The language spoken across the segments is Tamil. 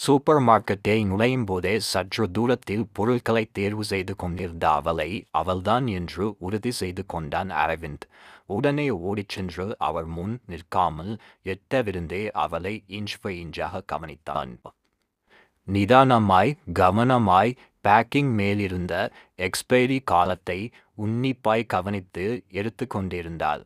சூப்பர் மார்க்கெட்டை நுழையும் போதே சற்று தூரத்தில் பொருட்களை தேர்வு செய்து கொண்டிருந்த அவளை அவள்தான் என்று உறுதி செய்து கொண்டான் அரவிந்த். உடனே ஓடிச் சென்று அவர் முன் நிற்காமல் எட்டவிருந்தே அவளை இன்ச் பை இன்ச்சாக கவனித்தான். நிதானமாய் கவனமாய் பேக்கிங் மேலிருந்த எக்ஸ்பைரி காலத்தை உன்னிப்பாய் கவனித்து எடுத்து கொண்டிருந்தாள்.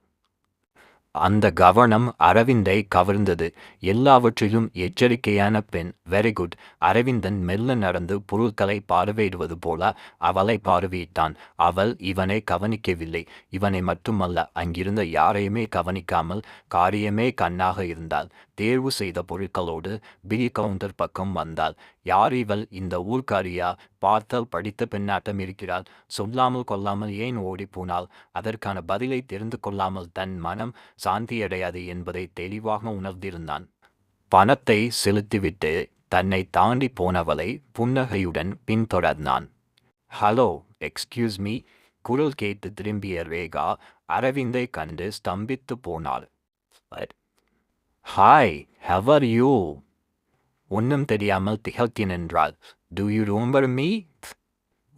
அந்த கவனம் அரவிந்தை கவர்ந்தது. எல்லாவற்றிலும் எச்சரிக்கையான பெண். வெரி குட் அரவிந்தன் மெல்ல நடந்து பொருட்களை பார்வையிடுவது போல அவளை பார்வையிட்டான். அவள் இவனை கவனிக்கவில்லை. இவனை மட்டுமல்ல அங்கிருந்த யாரையுமே கவனிக்காமல் காரியமே கண்ணாக இருந்தாள். தேர்வு செய்த பொருட்களோடு பி கவுண்டர் பக்கம் வந்தாள். யார் இவள்? இந்த ஊர்க்காரியா? பார்த்தால் படித்த பெண்ணாட்டம் இருக்கிறாள். சொல்லாமல் கொள்ளாமல் ஏன் ஓடிப்போனால் அதற்கான பதிலை தெரிந்து கொள்ளாமல் தன் மனம் சாந்தியடையாது என்பதை தெளிவாக உணர்ந்திருந்தான். பணத்தை செலுத்திவிட்டு தன்னை தாண்டி போனவளை புன்னகையுடன் பின்தொடர்ந்தான். ஹலோ எக்ஸ்கியூஸ் மீ குரல் கேட்டு திரும்பிய ரேகா அரவிந்தை கண்டு ஸ்தம்பித்து போனாள். Hi how are you? ஒன்றும் தெரியாமல் திகழ்த்தி நின்றாள் டு யூ ரிமெம்பர் மீ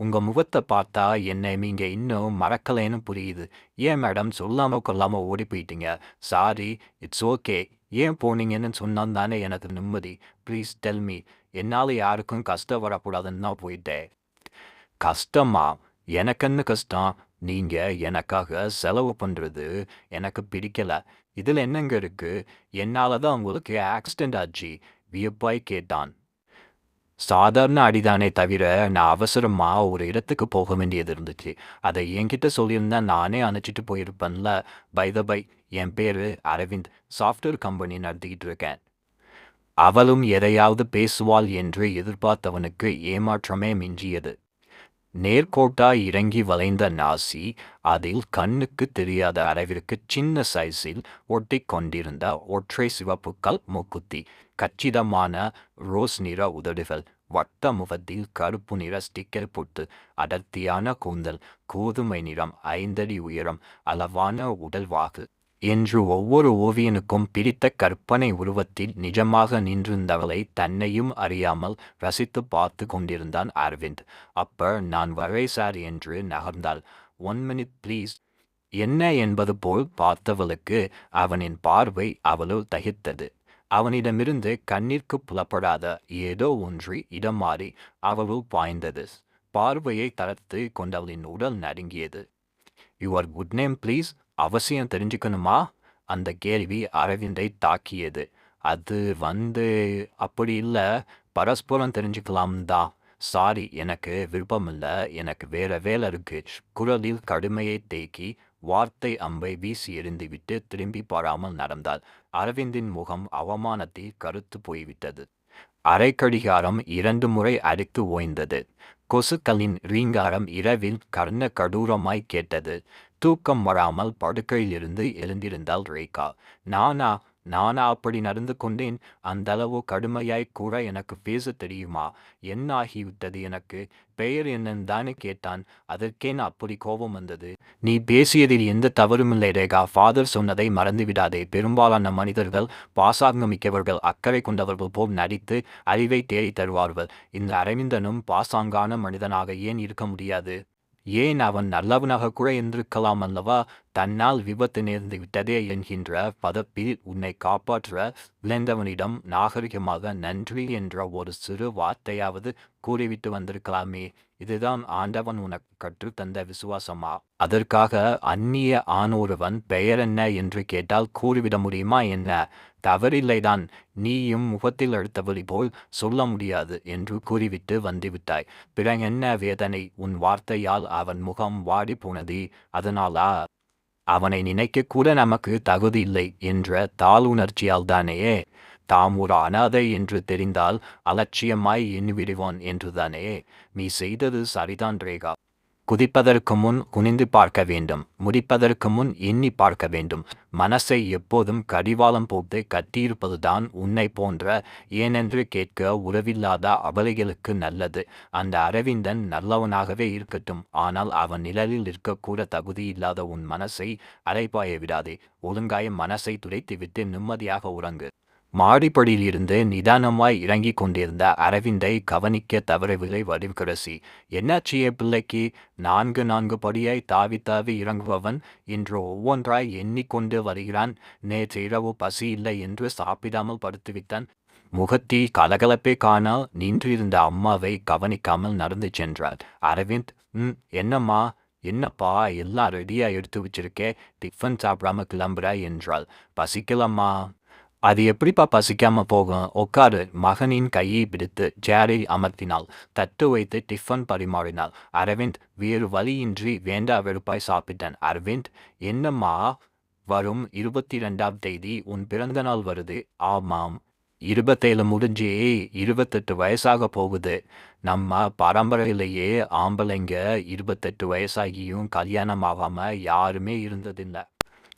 உங்கள் முகத்தை பார்த்தா என்னை நீங்கள் இன்னும் மறக்கலைன்னு புரியுது. ஏன் மேடம் சொல்லாமல் கொள்ளாமல் ஓடி போயிட்டீங்க? சாரி இட்ஸ் ஓகே ஏன் போனீங்கன்னு சொன்னால் தானே எனக்கு நிம்மதி. ப்ளீஸ் டெல் மீ என்னால் யாருக்கும் கஷ்டம் வரக்கூடாதுன்னு தான் போயிட்டேன். கஷ்டமா? எனக்குன்னு கஷ்டம்? நீங்கள் எனக்காக செலவு பண்ணுறது எனக்கு பிடிக்கல. இதில் என்னங்க இருக்கு? என்னால் தான் உங்களுக்கு ஆக்சிடெண்ட் ஆச்சு. வியப்பாய் கேட்டான். சாதாரண அடிதானே தவிர நான் அவசரமாக ஒரு இடத்துக்கு போக வேண்டியது இருந்துச்சு. அதை என்கிட்ட சொல்லியிருந்தா நானே அணைச்சிட்டு போயிருப்பேன்ல. பை த பை என் பேர் அரவிந்த். சாஃப்ட்வேர் கம்பெனி நடத்திக்கிட்டு இருக்கேன். அவளும் எதையாவது பேசுவாள் என்று எதிர்பார்த்தவனுக்கு ஏமாற்றமே மிஞ்சியது. நேர்கோட்டாய் இறங்கி வளைந்த நாசி அதில் கண்ணுக்கு தெரியாத அளவிற்கு சின்ன சைஸில் ஒட்டிக் கொண்டிருந்த ஒற்றை சிவப்பு கல் மூக்குத்தி கச்சிதமான ரோஸ் நிற உதடுகள் வட்ட முகத்தில் கருப்பு நிற ஸ்டிக்கர் போட்டு அடர்த்தியான கூந்தல் கோதுமை நிறம் ஐந்தடி உயரம் அளவான உடல்வாகு என்று ஒவ்வொரு ஓவியனுக்கும் பிடித்த கற்பனை உருவத்தில் நிஜமாக நின்றிருந்தவளை தன்னையும் அறியாமல் ரசித்து பார்த்து கொண்டிருந்தான் அரவிந்த். அப்ப நான் வரே சார் என்று நகர்ந்தாள். ஒன் மினிட் ப்ளீஸ் என்ன? என்பது போல் பார்த்தவளுக்கு அவனின் பார்வை அவளுள் தகித்தது அவனிடமிருந்து கண்ணிற்கு புலப்படாத ஏதோ ஒன்று இடம் மாறி அவளுள் பாய்ந்தது. பார்வையை தளர்த்து கொண்டவளின் உடல் நடுங்கியது. யுவர் குட் நேம் ப்ளீஸ் அவசியம் தெரிஞ்சுக்கணுமா? அந்த கேள்வி அரவிந்தை தாக்கியது. அது வந்து அப்படி இல்லை பரஸ்பரம் தெரிஞ்சுக்கலாம் தான் சாரி எனக்கு விருப்பமில்லை எனக்கு வேற வேலை இருக்கு. குரலில் கடுமையை தேக்கி வார்த்தை அம்பை வீசி எறிந்துவிட்டு திரும்பி பாராமல் நடந்தாள். அரவிந்தின் முகம் அவமானத்தில் கருத்து போய்விட்டது. அரைக்கடிகாரம் இரண்டு முறை அடித்து ஓய்ந்தது. கொசுக்களின் ரீங்காரம் இரவில் கர்ண கடூரமாய் கேட்டது. தூக்கம் வராமல் படுக்கையிலிருந்து எழுந்திருந்தாள் ரேகா. நானா நானா அப்படி நடந்து கொண்டேன். அந்த அளவு கடுமையாய் கூட எனக்கு பேச தெரியுமா? என்ன ஆகிவிட்டது எனக்கு? பெயர் என்னன்னு தானே கேட்டான் அதற்கேன் அப்படி கோபம் வந்தது. நீ பேசியதில் எந்த தவறும் இல்லை ரேகா. ஃபாதர் சொன்னதை மறந்து விடாதே. பெரும்பாலான மனிதர்கள் பாசாங்கம் மிக்கவர்கள் அக்கறை கொண்டவர்கள் போல் நடித்து அறிவை தேடி தருவார்கள். இந்த அரவிந்தனும் பாசாங்கான மனிதனாக ஏன் இருக்க முடியாது? ஏன் அவன் நல்லவனாக கூட இருந்திருக்கலாம் அல்லவா தன்னால் விபத்து நேர்ந்து விட்டதே என்கின்ற பதப்பில் உன்னை காப்பாற்ற விளைந்தவனிடம் நாகரிகமாக நன்றி என்ற ஒரு சிறு வார்த்தையாவது கூறிவிட்டு வந்திருக்கலாமே. இதுதான் ஆண்டவன் உனக்கு கற்றுத்தந்த விசுவாசமா? அதற்காக அந்நிய ஆணொருவன் பெயர் என்ன என்று கேட்டால் கூறிவிட முடியுமா என்ன? தவறில்லைதான் நீயும் முகத்தில் அழுத்தபடி போல் சொல்ல முடியாது என்று கூறிவிட்டு வந்துவிட்டாய். பிறகு என்ன வேதனை? உன் வார்த்தையால் அவன் முகம் வாடி போனது அதனாலா? அவனை நினைக்க கூட நமக்கு தகுதி இல்லை என்ற தாளுணர்ச்சியால் தானேயே தாம் ஒரு அனாதை என்று தெரிந்தால் அலட்சியமாய் எண்ணிவிடுவான் என்றுதானே? நீ செய்தது சரிதான் ரேகா. குதிப்பதற்கு முன் குனிந்து பார்க்க வேண்டும். முடிப்பதற்கு முன் எண்ணி பார்க்க வேண்டும். மனசை எப்போதும் கடிவாளம் போட்டு கட்டியிருப்பதுதான் உன்னை போன்ற ஏனென்று கேட்க உறவில்லாத அபலைகளுக்கு நல்லது. அந்த அரவிந்தன் நல்லவனாகவே இருக்கட்டும். ஆனால் அவன் நிழலில் இருக்கக்கூட தகுதி இல்லாத உன் மனசை அலைப்பாய விடாதே. ஒழுங்காய மனசை துடைத்துவிட்டு நிம்மதியாக உறங்கு. மாடிப்படியிலிருந்து நிதானமாய் இறங்கிக் கொண்டிருந்த அரவிந்தை கவனிக்க தவறவில்லை வடிவுக்கரசி. என்னாச்சு பிள்ளைக்கு? நான்கு நான்கு படியாய் தாவி தாவி இறங்குபவன் இன்று ஒவ்வொன்றாய் எண்ணிக்கொண்டு வருகிறான். நேற்று இரவு பசி இல்லை என்று சாப்பிடாமல் படுத்துவிட்டான். முகத்தி கலகலப்பே காண நின்றிருந்த அம்மாவை கவனிக்காமல் நடந்து சென்றார். அரவிந்த் ம் என்னம்மா? என்னப்பா? எல்லாம் ரெடியாக எடுத்து வச்சிருக்கே. டிஃபன் சாப்பிடாம கிளம்புறா என்றாள். பசிக்கலம்மா. அது எப்படிப்பா பசிக்காம போகும்? உட்காரு. மகனின் கையை பிடித்து சேரை அமர்த்தினாள். தட்டு வைத்து டிஃபன் பரிமாறினாள். அரவிந்த் வேறு வழியின்றி வேண்டா வெறுப்பாய் சாப்பிட்டான். அரவிந்த் என்னம்மா? வரும் இருபத்தி ரெண்டாம் தேதி உன் பிறந்த நாள் வருது. ஆமாம். இருபத்தேழு முடிஞ்சு இருபத்தெட்டு வயசாக போகுது. நம்ம பரம்பரையிலேயே ஆம்பளைங்க இருபத்தெட்டு வயசாகியும் கல்யாணம் ஆகாமல் யாருமே இருந்ததில்லை.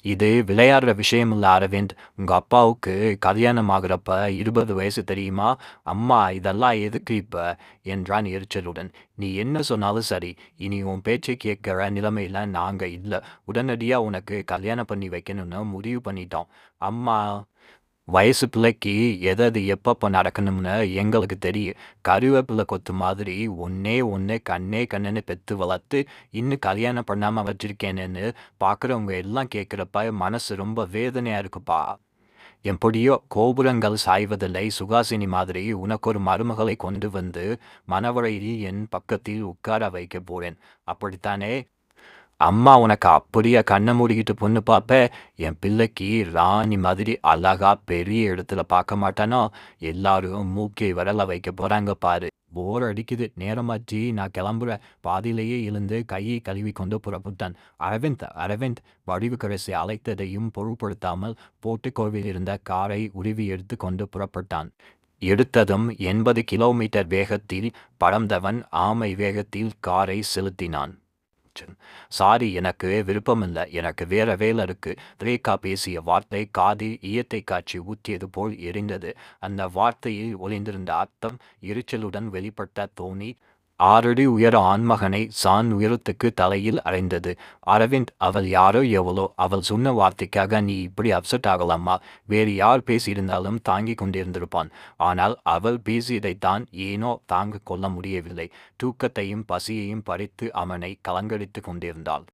இது விளையாடுற விஷயம் இல்லை அரவிந்த். உங்கள் அப்பாவுக்கு கல்யாணம் ஆகுறப்ப இருபது வயசு தெரியுமா? அம்மா இதெல்லாம் எதுக்கு இப்போ? என்றான் எரிச்சலுடன். நீ என்ன சொன்னாலும் சரி இனி உன் பேச்சை கேட்குற நிலைமையில் நாங்கள் இல்லை. உடனடியாக உனக்கு கல்யாணம் பண்ணி வைக்கணும்னு முடிவு பண்ணிட்டோம். அம்மா வயசு பிள்ளைக்கு எது எது எப்பப்போ நடக்கணும்னு எங்களுக்கு தெரியும். கருவேப்பிலை கொத்து மாதிரி ஒன்னே ஒன்று கண்ணே கண்ணுன்னு பெற்று வளர்த்து இன்னும் கல்யாணம் பண்ணாமல் வச்சிருக்கேன்னு பார்க்குறவங்க எல்லாம் கேட்குறப்ப மனசு ரொம்ப வேதனையாக இருக்குப்பா. எப்படியோ கோபுரங்கள் சாய்வதில்லை சுகாசினி மாதிரி உனக்கு ஒரு மருமகளை கொண்டு வந்து மணவரையில் என் பக்கத்தில் உட்கார வைக்க போறேன். அப்படித்தானே? அம்மா உனக்கு அப்படியே கண்ணை மூடிக்கிட்டு பொண்ணு பார்ப்ப. என் பிள்ளைக்கு ராணி மாதிரி அழகா பெரிய இடத்துல பார்க்க மாட்டானோ? எல்லாரும் மூக்கை வரல வைக்க போறாங்க பாரு. போர் அடிக்குது. நேரமாச்சு நான் கிளம்புற பாதியிலேயே எழுந்து கையை கழுவி கொண்டு புறப்பட்டான் அரவிந்த் அரவிந்த். வடிவுக்கரசி அழைத்ததையும் பொருட்படுத்தாமல் போட்டுக்கோவில் இருந்த காரை உருவி எடுத்து கொண்டு புறப்பட்டான். எடுத்ததும் எண்பது கிலோமீட்டர் வேகத்தில் பறந்தவன் ஆமை வேகத்தில் காரை செலுத்தினான். சாரி எனக்கு விருப்பமில்லை. எனக்கு வேற வேலை இருக்கு. ரேகா பேசிய வார்த்தை காதில் ஈயத்தை காட்சி ஊற்றியது போல் எரிந்தது. அந்த வார்த்தையில் ஒளிந்திருந்த அர்த்தம் எரிச்சலுடன் வெளிப்பட்ட தோணி ஆறடி உயர ஆண்மகனை சான் உயரத்துக்கு தலையில் அடைந்தது. அரவிந்த் அவள் யாரோ எவ்வளோ அவள் சொன்ன வார்த்தைக்காக நீ இப்படி அப்செட் ஆகலாமா? வேறு யார் பேசியிருந்தாலும் தாங்கிக் கொண்டிருந்திருப்பான். ஆனால் அவள் பேசியதைத்தான் ஏனோ தாங்க கொள்ள முடியவில்லை. தூக்கத்தையும் பசியையும் பறித்து அவனை கலங்கடித்து கொண்டிருந்தாள்.